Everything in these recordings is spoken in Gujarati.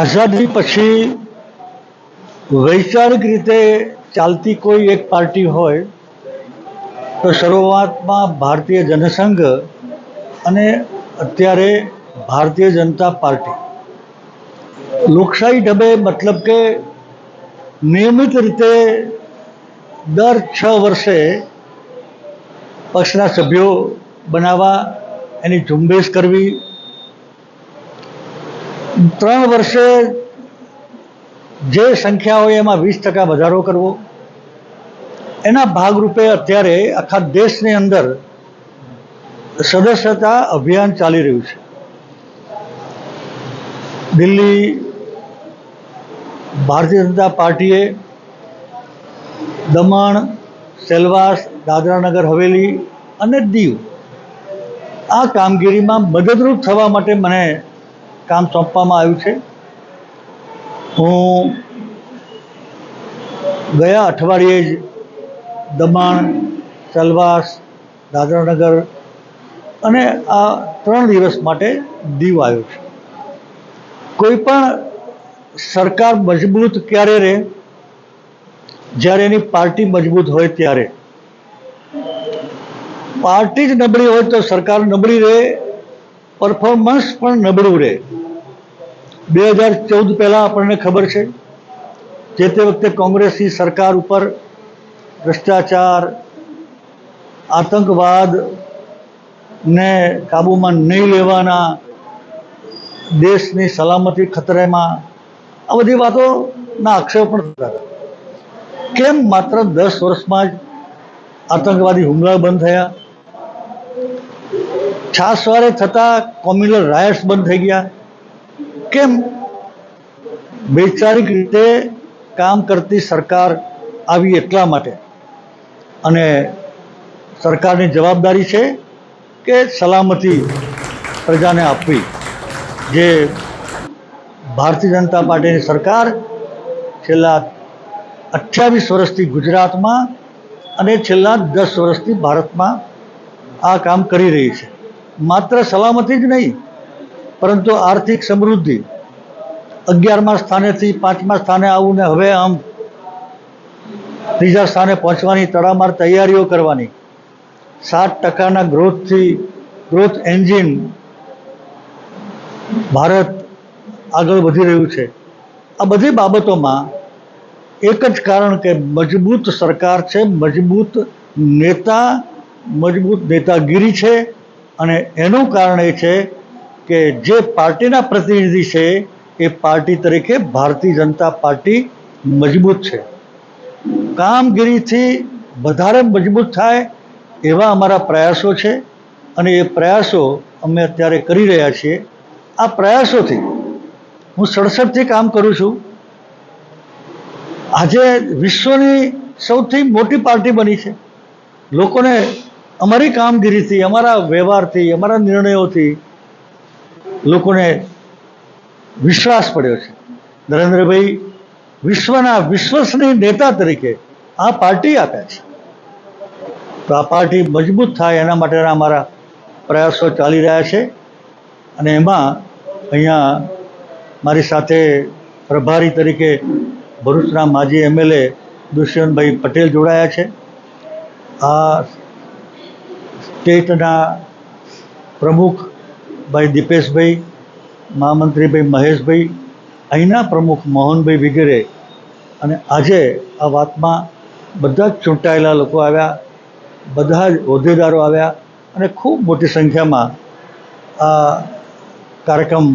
આઝાદી પછી વૈચારિક રીતે ચાલતી કોઈ એક પાર્ટી હોય, તો શરૂઆતમાં ભારતીય જનસંઘ અને અત્યારે ભારતીય જનતા પાર્ટી. લોકશાહી ઢબે મતલબ કે નિયમિત રીતે દર છ વર્ષે પક્ષના સભ્યો બનાવવા, એની ઝુંબેશ કરવી ત્રણ વર્ષે જે સંખ્યા હોય એમાં વીસ ટકા વધારો કરવો. એના ભાગરૂપે અત્યારે આખા દેશની અંદર સદસ્યતા અભિયાન ચાલી રહ્યું છે. દિલ્હી ભારતીય જનતા પાર્ટીએ દમણ, સેલવાસ, દાદરાનગર, હવેલી અને દીવ આ કામગીરીમાં મદદરૂપ થવા માટે મને કામ સોંપવામાં આવ્યું છે. હું ગયા અઠવાડિયે જ દમણ સલવાસ દાદરાનગર અને આ ત્રણ દિવસ માટે દીવ આવ્યો છું. કોઈ પણ સરકાર મજબૂત ક્યારે રહે, જ્યારે એની પાર્ટી મજબૂત હોય ત્યારે. પાર્ટી જ નબળી હોય તો સરકાર નબળી રહે પરફોર્મન્સ પણ નબળું રહે. બે હજાર ચૌદ પહેલાં આપણને ખબર છે જે તે વખતે કોંગ્રેસની સરકાર ઉપર ભ્રષ્ટાચાર, આતંકવાદ ને કાબૂમાં નહીં લેવાના, દેશની સલામતી ખતરેમાં, આ બધી વાતોના આક્ષેપ પણ થતા હતા. કેમ માત્ર દસ વર્ષમાં જ આતંકવાદી હુમલા બંધ થયા? છાસવારે થતા કોમ્યુનલ રાયટ્સ બંધ થઈ ગયા. કેમ? વૈચારિક રીતે કામ કરતી સરકાર આવી એટલા માટે. અને સરકારની જવાબદારી છે કે સલામતી પ્રજાને આપવી. જે ભારતીય જનતા પાર્ટીની સરકાર છેલ્લા અઠ્યાવીસ વર્ષથી ગુજરાતમાં અને છેલ્લા દસ વર્ષથી ભારતમાં આ કામ કરી રહી છે. માત્ર સલામતી જ નહીં, પરંતુ આર્થિક સમૃદ્ધિ. અગિયારમા સ્થાનેથી પાંચમા સ્થાને આવું ને હવે આમ. ત્રીજા સ્થાને પહોંચવાની તડામાર તૈયારીઓ કરવાની. સાત ટકાના ગ્રોથથી ગ્રોથ એન્જિન ભારત આગળ વધી રહ્યું છે. આ બધી બાબતોમાં એક જ કારણ કે મજબૂત સરકાર છે, મજબૂત નેતા, મજબૂત નેતાગીરી છે અને એનું કારણ એ છે કે જે પાર્ટીના પ્રતિનિધિ છે, એ પાર્ટી તરીકે ભારતીય જનતા પાર્ટી મજબૂત છે. કામગીરીથી વધારે મજબૂત થાય એવા અમારા પ્રયાસો છે અને એ પ્રયાસો અમે અત્યારે કરી રહ્યા છીએ. આ પ્રયાસોથી હું સડસઠથી કામ કરું છું. આજે વિશ્વની સૌથી મોટી પાર્ટી બની છે. લોકોને અમારી કામગીરીથી, અમારા વ્યવહારથી, અમારા નિર્ણયોથી લોકોને વિશ્વાસ પડ્યો છે. નરેન્દ્રભાઈ વિશ્વના વિશ્વસનીય નેતા તરીકે આ પાર્ટી આપ્યા છે. તો આ પાર્ટી મજબૂત થાય એના માટેના અમારા પ્રયાસો ચાલી રહ્યા છે. અને એમાં અહીંયા મારી સાથે પ્રભારી તરીકે ભરૂચના માજી એમએલએ દુષ્યંતભાઈ પટેલ જોડાયા છે. આ સ્ટેટના પ્રમુખ ભાઈ દીપેશભાઈ, મહામંત્રીભાઈ મહેશભાઈ, અહીંના પ્રમુખ મોહનભાઈ વગેરે અને આજે આ વાતમાં બધા જ ચૂંટાયેલા લોકો આવ્યા, બધા જ હોદ્દેદારો આવ્યા અને ખૂબ મોટી સંખ્યામાં આ કાર્યક્રમ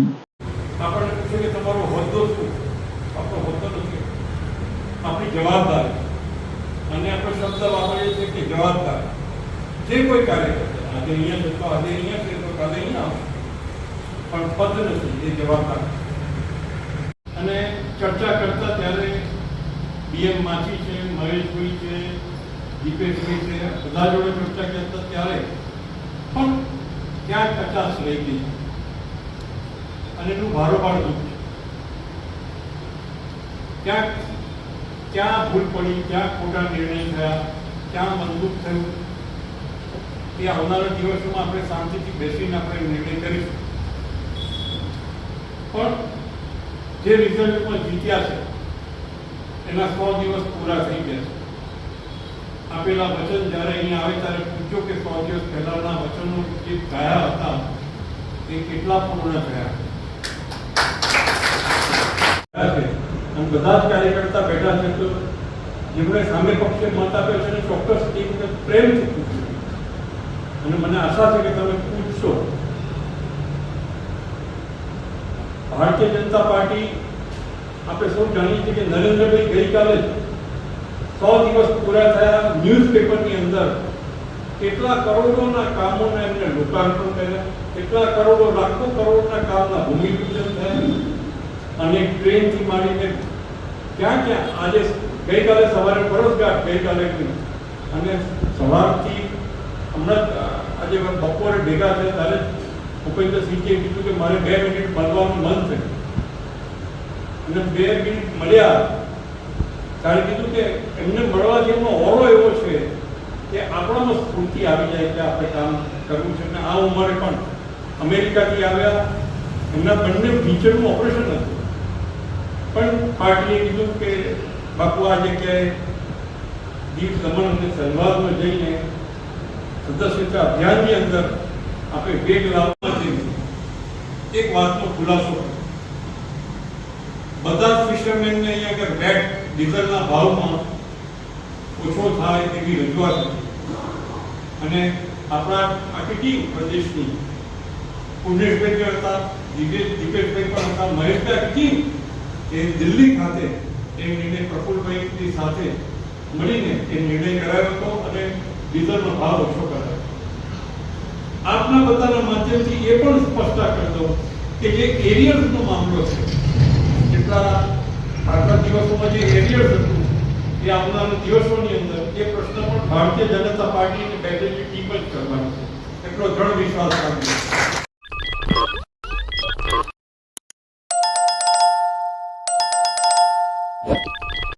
જવાબદારી. અને આપણે શબ્દ વાપરીએ છીએ કે જવાબદાર. જે કોઈ કાર્ય આજે અહીંયા છે તો આજે અહીંયા છે તો કાલે અહીંયા પણ પદ નથી, એ જવાબદાર. અને ચર્ચા કરતા ત્યારે બીએમ માછી છે, મહેશભાઈ છે, દીપેશભાઈ છે બધા જોડે ચર્ચા કરતા ત્યારે પણ ક્યાંક કચાશ રહી ગઈ. અને એનું ભારોભાર દુઃખ ક્યાંક, ક્યાં ભૂલ પડી, ક્યાં ખોટા નિર્ણય થયા, ક્યાં મજબૂત થયું એ આવનારા દિવસોમાં આપણે શાંતિથી બેસીને આપણે નિર્ણય કરીશું. પણ જે રિઝલ્ટમાં જીત્યા છે, એના સો દિવસ પૂરા થઈ ગયા છે. આપેલા વચન જ્યારે અહીંયા આવે ત્યારે પૂછજો કે સો દિવસ પહેલાના વચનો જે ગયા હતા, એ કેટલા પૂર્ણ થયા? છે. અને બધા જ કાર્યકર્તા બેઠા છે, તો જેમણે સામે પક્ષે મત આપ્યો છે ચોક્કસ એક પ્રેમથી અને મને આશા છે કે તમે પૂછશો ભારતીય જનતા પાર્ટી આપણે સૌ જાણીએ છીએ કે નરેન્દ્રભાઈ ગઈકાલે સો દિવસ પૂરા થયા ન્યૂઝપેપરની અંદર કેટલા કરોડોના કામોને એમને લોકાર્પણ કર્યા, કેટલા કરોડો, લાખો કરોડના કામના ભૂમિપૂજન થયા અને ટ્રેનથી માંડીને ક્યાં ક્યાં આજે ગઈકાલે સવારે પરોજગાર ગઈકાલે ગઈ. અને સવારથી હમણાં આજે બપોરે ભેગા થયા ત્યારે ભૂપેન્દ્રસિંહજીએ કીધું કે મારે બે મિનિટ મળવાનું મન થયું અને બે મિનિટ મળ્યા ત્યારે કીધું કે એમને મળવાથી એમનો ઓરો એવો છે કે આપણામાં સ્ફૂર્તિ આવી જાય કે આપણે કામ કરવું છે. અને આ ઉંમરે પણ અમેરિકાથી આવ્યા, એમના બંને ફીચરનું ઓપરેશન હતું. પણ પાર્ટીએ કીધું કે, બાપુ આ જગ્યાએ દીપ દમણ અને સલવાદમાં જઈને સદસ્યતા અભિયાનની અંદર આપણે વેગ લાવવા જઈએ એક વાતનો ખુલાસો બધા જ ફિશરમેનને અહીંયા આગળ બેટ ડીઝલના ભાવમાં ઓછો થાય એવી રજૂઆત અને આપણા આખી પ્રદેશની પુણેશભાઈ પણ હતા, દિપેશ દીપેશભાઈ પણ હતા, મહેશભાઈ ટીમ એ દિલ્હી ખાતે એ નિર્ણય પ્રફુલભાઈની સાથે મળીને એ નિર્ણય કરાયો હતો. ડીઝલનો ભાવ ઓછો કરાય આપના બધાના માધ્યમથી એ પણ સ્પષ્ટતા કરી દો કે જે એરિયર્સનો મામલો છે કેટલા આગલા દિવસોમાં જે એરિયર્સ હતું, એ આવનારા દિવસોની અંદર એ પ્રશ્ન પણ ભારતીય જનતા પાર્ટીની બેઠેલી ટીમ જ કરવાની છે. એટલો દ્રઢ વિશ્વાસ રાખજો.